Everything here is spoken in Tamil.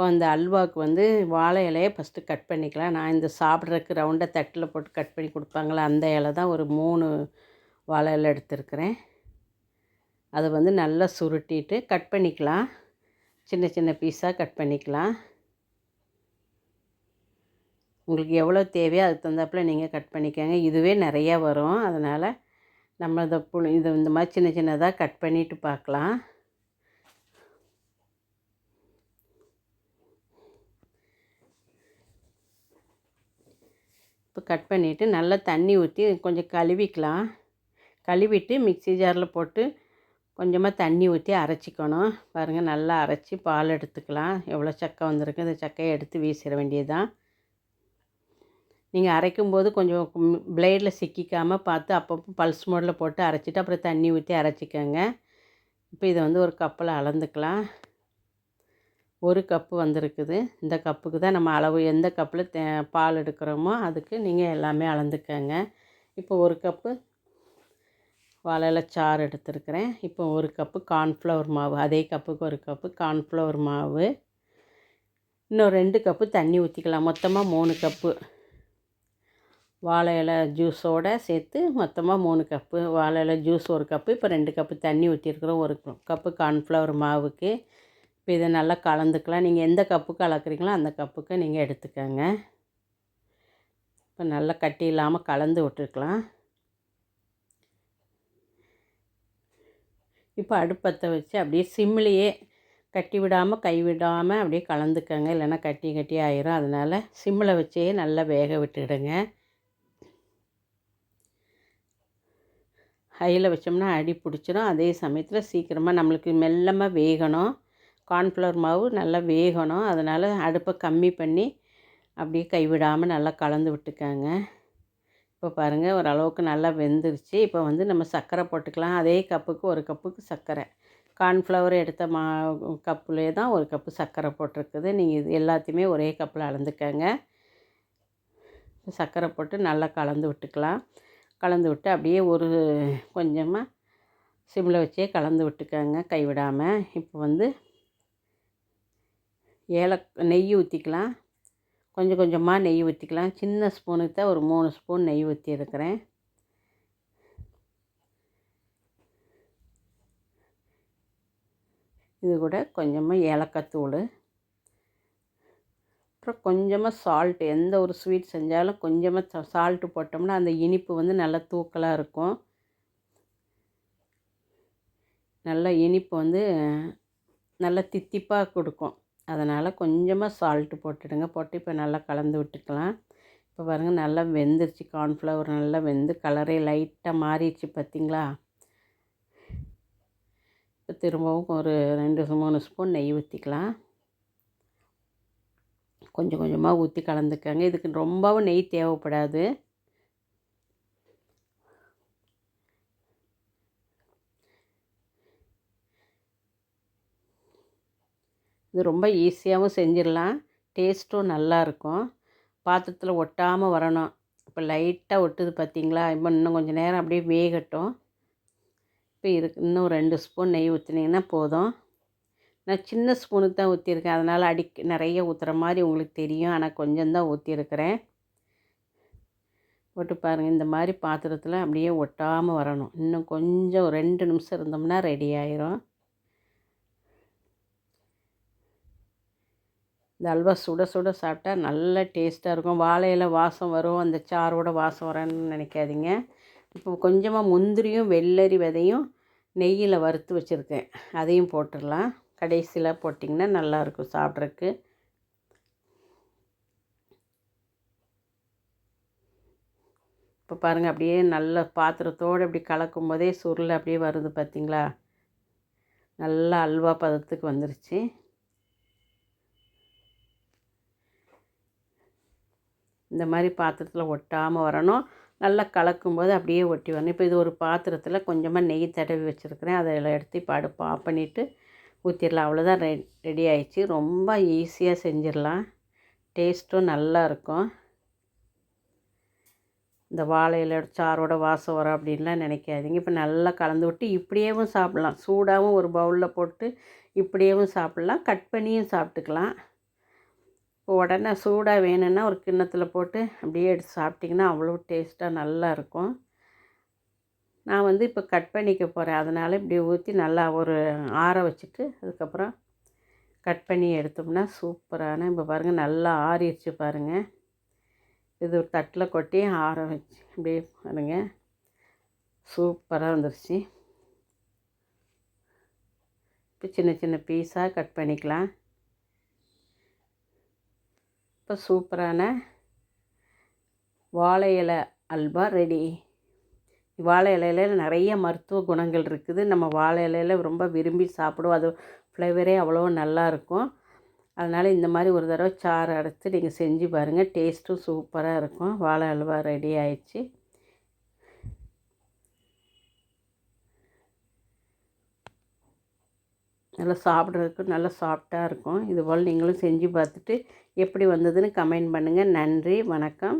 இப்போ அந்த அல்வாவுக்கு வந்து வாழை இலையை ஃபஸ்ட்டு கட் பண்ணிக்கலாம். நான் இந்த சாப்பிட்றதுக்கு ரவுண்டாக தட்டில் போட்டு கட் பண்ணி கொடுப்பாங்களே அந்த இலை தான் ஒரு மூணு வாழை இலை எடுத்துருக்கிறேன். அதை வந்து நல்லா சுருட்டிட்டு கட் பண்ணிக்கலாம். சின்ன சின்ன பீஸாக கட் பண்ணிக்கலாம். உங்களுக்கு எவ்வளோ தேவையோ அதுக்கு தகுந்தாப்புல நீங்கள் கட் பண்ணிக்கோங்க. இதுவே நிறையா வரும். அதனால் நம்ம இதை புளி இந்த மாதிரி சின்ன சின்னதாக கட் பண்ணிவிட்டு பார்க்கலாம். இப்போ கட் பண்ணிவிட்டு நல்லா தண்ணி ஊற்றி கொஞ்சம் கழுவிக்கலாம். கழுவிட்டு மிக்ஸி ஜாரில் போட்டு கொஞ்சமாக தண்ணி ஊற்றி அரைச்சிக்கணும். பாருங்கள் நல்லா அரைச்சி பால் எடுத்துக்கலாம். எவ்வளோ சக்கை வந்திருக்கு இந்த சக்கையை எடுத்து வீசிட வேண்டியதுதான். நீங்கள் அரைக்கும்போது கொஞ்சம் பிளேடில் சிக்கிக்காமல் பார்த்து அப்பப்போ பல்ஸ் மோடில் போட்டு அரைச்சிட்டு அப்புறம் தண்ணி ஊற்றி அரைச்சிக்கோங்க. இப்போ இதை வந்து ஒரு கப்பில் அளந்துக்கலாம். ஒரு கப்பு வந்திருக்குது. இந்த கப்புக்கு தான் நம்ம அளவு எந்த கப்பில் தே பால் எடுக்கிறோமோ அதுக்கு நீங்கள் எல்லாமே அளந்துக்கங்க. இப்போ ஒரு கப்பு வாழையில் சாறு எடுத்துருக்கிறேன். இப்போ ஒரு கப்பு கார்ன்ஃப்ளவர் மாவு அதே கப்புக்கு ஒரு கப்பு கார்ன்ஃப்ளவர் மாவு. இன்னும் ரெண்டு கப்பு தண்ணி ஊற்றிக்கலாம் மொத்தமாக மூணு கப்பு வாழை இலை ஜூஸோடு சேர்த்து மொத்தமாக மூணு கப்பு வாழை இலை ஜூஸ் ஒரு கப்பு. இப்போ ரெண்டு கப்பு தண்ணி ஊற்றிருக்குறோம் ஒரு கப்பு கார்ன்ஃப்ளவர் மாவுக்கு. இப்போ இதை நல்லா கலந்துக்கலாம். நீங்கள் எந்த கப்புக்கு கலக்குறீங்களோ அந்த கப்புக்கு நீங்கள் எடுத்துக்கோங்க. இப்போ நல்லா கட்டி இல்லாமல் கலந்து விட்டுருக்கலாம். இப்போ அடுப்பத்தை வச்சு அப்படியே சிம்லேயே கட்டி விடாமல் கை விடாமல் அப்படியே கலந்துக்கங்க. இல்லைன்னா கட்டி கட்டி ஆயிரும். அதனால் சிம்மில் வச்சே நல்லா வேக விட்டுடுங்க. ஹையில் வச்சோம்னா அடி பிடிச்சிரும். அதே சமயத்தில் சீக்கிரமாக நம்மளுக்கு மெல்லமாக வேகணும். கார்ன்ஃப்ளவர் மாவு நல்லா வேகணும். அதனால் அடுப்பை கம்மி பண்ணி அப்படியே கைவிடாமல் நல்லா கலந்து விட்டுக்கோங்க. இப்போ பாருங்கள் ஓரளவுக்கு நல்லா வெந்துருச்சு. இப்போ வந்து நம்ம சர்க்கரை போட்டுக்கலாம். அதே கப்புக்கு ஒரு கப்புக்கு சர்க்கரை. கார்ன்ஃப்ளவர் எடுத்த மா கப்புலேயே தான் ஒரு கப்பு சர்க்கரை போட்டிருக்குது. நீங்கள் இது எல்லாத்தையுமே ஒரே கப்பில் அளந்துக்கங்க. சர்க்கரை போட்டு நல்லா கலந்து விட்டுக்கலாம். கலந்து விட்டு அப்படியே ஒரு கொஞ்சமாக சிம்மில் வச்சே கலந்து விட்டுக்கோங்க கைவிடாமல் இப்போ வந்து ஏலக் நெய் ஊற்றிக்கலாம் கொஞ்சம் கொஞ்சமாக நெய் ஊற்றிக்கலாம் சின்ன ஸ்பூனுக்கு தான் ஒரு மூணு ஸ்பூன் நெய் ஊற்றி இருக்கிறேன் இது கூட கொஞ்சமாக ஏலக்காய் தூள். அப்புறம் கொஞ்சமாக சால்ட்டு எந்த ஒரு ஸ்வீட் செஞ்சாலும் கொஞ்சமாக சால்ட்டு போட்டோம்னா அந்த இனிப்பு வந்து நல்லா தூக்கலாக இருக்கும். நல்லா இனிப்பு வந்து நல்லா தித்திப்பாக கொடுக்கும். அதனால் கொஞ்சமாக சால்ட்டு போட்டுடுங்க. போட்டு இப்போ நல்லா கலந்து விட்டுக்கலாம். இப்போ பாருங்கள் நல்லா வெந்துருச்சு. கார்ன்ஃப்ளவர் நல்லா வெந்து கலரே லைட்டாக மாறிடுச்சு பார்த்திங்களா இப்போ திரும்பவும் ஒரு ரெண்டு மூணு ஸ்பூன் நெய் ஊற்றிக்கலாம் கொஞ்சம் கொஞ்சமாக ஊற்றி கலந்துக்கங்க. இதுக்கு ரொம்பவும் நெய் தேவைப்படாது. இது ரொம்ப ஈஸியாகவும் செஞ்சிடலாம். டேஸ்ட்டும் நல்லாயிருக்கும் பாத்திரத்தில் ஒட்டாமல் வரணும். இப்போ லைட்டாக ஒட்டுது பார்த்திங்களா இப்போ இன்னும் கொஞ்சம் நேரம் அப்படியே வேகட்டும். இப்போ இதுக்கு இன்னும் ரெண்டு ஸ்பூன் நெய் ஊற்றினீங்கன்னா போதும். நான் சின்ன ஸ்பூனுக்கு தான் ஊற்றிருக்கேன் அதனால் அடிக்க நிறைய ஊற்றுற மாதிரி உங்களுக்கு தெரியும். ஆனால் கொஞ்சம் தான் ஊற்றிருக்கிறேன் போட்டு பாருங்கள் இந்த மாதிரி பாத்திரத்தில் அப்படியே ஒட்டாமல் வரணும். இன்னும் கொஞ்சம் ரெண்டு நிமிஷம் இருந்தோம்னா ரெடி ஆயிரும். இந்த அல்வா சுட சுட சாப்பிட்டா நல்ல டேஸ்ட்டாக இருக்கும். வாழையில வாசம் வரும். அந்த சாரோட வாசம் வரேன்னு நினைக்காதீங்க. இப்போ கொஞ்சமாக முந்திரியும் வெள்ளரி விதையும் நெய்யில் வறுத்து வச்சுருக்கேன். அதையும் போட்டுடலாம். கடைசியில் போட்டிங்கன்னா நல்லாயிருக்கும் சாப்பிட்றக்கு இப்போ பாருங்கள் அப்படியே நல்ல பாத்திரத்தோடு அப்படி கலக்கும் போதே சுருள் அப்படியே வருது பார்த்திங்களா நல்லா அல்வா பதத்துக்கு வந்துருச்சு. இந்த மாதிரி பாத்திரத்தில் ஒட்டாமல் வரணும். நல்லா கலக்கும்போது அப்படியே ஒட்டி வரணும். இப்போ இது ஒரு பாத்திரத்தில் கொஞ்சமாக நெய் தடவி வச்சுருக்கிறேன். அதில் எடுத்து இப்போ அடுப்பு ஆஃப் பண்ணிவிட்டு ஊற்றிடலாம் அவ்வளோதான் ரெ ரெடி ஆயிடுச்சு. ரொம்ப ஈஸியாக செஞ்சிடலாம். டேஸ்ட்டும் நல்லா இருக்கும். இந்த வாழையில சாரோட வாசம் வரும் அப்படின்லாம் நினைக்காதீங்க. இப்போ நல்லா கலந்து விட்டு இப்படியேவும் சாப்பிட்லாம். சூடாகவும் ஒரு பவுலில் போட்டு இப்படியேவும் சாப்பிட்லாம். கட் பண்ணியும் சாப்பிட்டுக்கலாம். உடனே சூடாக வேணும்னா ஒரு கிண்ணத்தில் போட்டு அப்படியே எடுத்து சாப்பிட்டிங்கன்னா அவ்வளோ டேஸ்ட்டாக நல்லா இருக்கும். நான் வந்து இப்போ கட் பண்ணிக்க போகிறேன் அதனால் இப்படி ஊற்றி நல்லா ஒரு ஆற வச்சுட்டு அதுக்கப்புறம் கட் பண்ணி எடுத்தோம்னா சூப்பரான இப்போ பாருங்கள் நல்லா ஆறிடுச்சு பாருங்கள் இது ஒரு தட்டில் கொட்டி ஆற வச்சு அப்படியே பாருங்கள் சூப்பராக வந்துருச்சு. இப்போ சின்ன சின்ன பீஸாக கட் பண்ணிக்கலாம். இப்போ சூப்பரான வாழை இலை அல்வா ரெடி வாழை இலையில நிறைய மருத்துவ குணங்கள் இருக்குது. நம்ம வாழை இலையில ரொம்ப விரும்பி சாப்பிடுவோம். அது ஃப்ளேவரே அவ்வளோ நல்லாயிருக்கும் அதனால் இந்த மாதிரி ஒரு தடவை சாறு அடைச்சி நீங்கள் செஞ்சு பாருங்கள் டேஸ்ட்டும் சூப்பராக இருக்கும். வாழை அல்வா ரெடி ஆயிடுச்சு. நல்லா சாப்பிட்றதுக்கு நல்லா சாஃப்டாக இருக்கும். இதுபோல் நீங்களும் செஞ்சு பார்த்துட்டு எப்படி வந்ததுன்னு கமெண்ட் பண்ணுங்கள் நன்றி வணக்கம்.